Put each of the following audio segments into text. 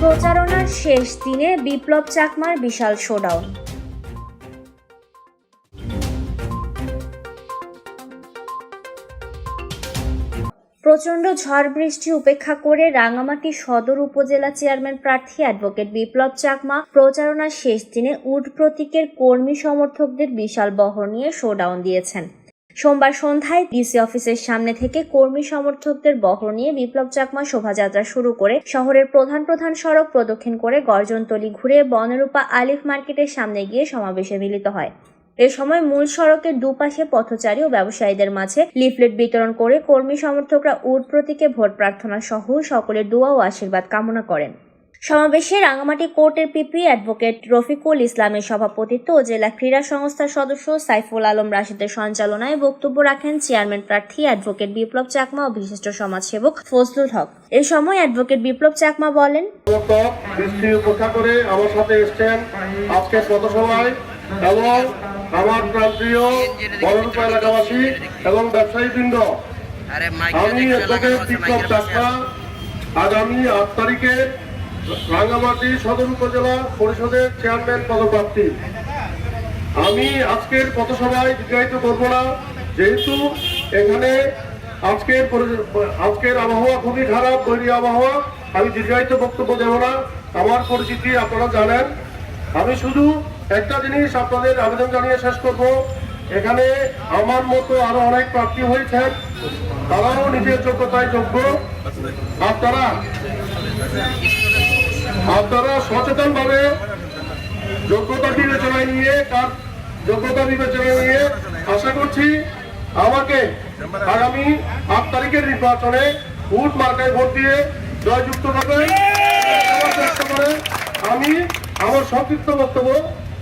প্রচারণার শেষ দিনে বিপ্লব চাকমার বিশাল শোডাউন প্রচণ্ড ঝড় বৃষ্টি উপেক্ষা করে রাঙামাটি সদর উপজেলা চেয়ারম্যান প্রার্থী অ্যাডভোকেট বিপ্লব চাকমা প্রচারণার শেষ দিনে উড প্রতীকের কর্মী সমর্থকদের বিশাল বহর নিয়ে শোডাউন দিয়েছেন। সোমবার সন্ধ্যায় ডিসি অফিসের সামনে থেকে কর্মী সমর্থকদের বহর নিয়ে বিপ্লব চাকমা শোভাযাত্রা শুরু করে শহরের প্রধান প্রধান সড়ক প্রদক্ষিণ করে গর্জনতলি ঘুরে বনরূপা আলিফ মার্কেটের সামনে গিয়ে সমাবেশে মিলিত হয়। এ সময় মূল সড়কের দুপাশে পথচারী ও ব্যবসায়ীদের মাঝে লিফলেট বিতরণ করে কর্মী সমর্থকরা উড প্রতীকে ভোট প্রার্থনা সহ সকলের দোয়া ও আশীর্বাদ কামনা করেন। সমাবেশে রাঙামাটি কোর্টের পিপি অ্যাডভোকেট রফিকুল ইসলামের সভাপতিত্ব ও জেলা ক্রীড়া সংস্থার সদস্য সাইফুল আলম রাশিদের সঞ্চালনায় বক্তব্য রাখেন চেয়ারম্যান প্রার্থী অ্যাডভোকেট বিপ্লব চাকমা ও বিশিষ্ট সমাজসেবক ফজলুল হক। এ সময় অ্যাডভোকেট বিপ্লব চাকমা বলেন উপেক্ষা করে আমার সাথে এসছেন আজকে পথসভায় এবং আমার প্রান্তীয় এলাকাবাসী এবং ব্যবসায়ীবৃন্দ। আরে মাইক আমি এটাকে বিপ্লব চাকমা আগামী আট তারিখে রাঙ্গামাটি সদর উপজেলা পরিষদের চেয়ারম্যান পদপ্রার্থী। আমি আজকের পথসভায় দীর্ঘায়িত করব না, যেহেতু এখানে আজকের আজকের আবহাওয়া খুবই খারাপ তৈরি আবহাওয়া। আমি দীর্ঘায়িত বক্তব্য দেব না, আমার পরিচিতি আপনারা জানেন। আমি শুধু একটা জিনিস আপনাদের আবেদন জানিয়ে শেষ করব, এখানে আমার মতো আরও অনেক প্রার্থী হয়েছেন, তারাও নিজের যোগ্যতায় যোগ্য। আপনারা আপনারা সচেতন ভাবে যোগ্যতা বিবেচনায় নিয়ে, তার যোগ্যতা বিবেচনায় নিয়ে আশা করছি আমাকে আগামী আট তারিখের নির্বাচনে ভোট মার্কায় ভোট দিয়ে জয়যুক্ত করবে আমি আমার সংক্ষিপ্ত বক্তব্য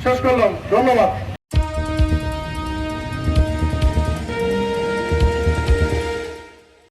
শেষ করলাম। ধন্যবাদ।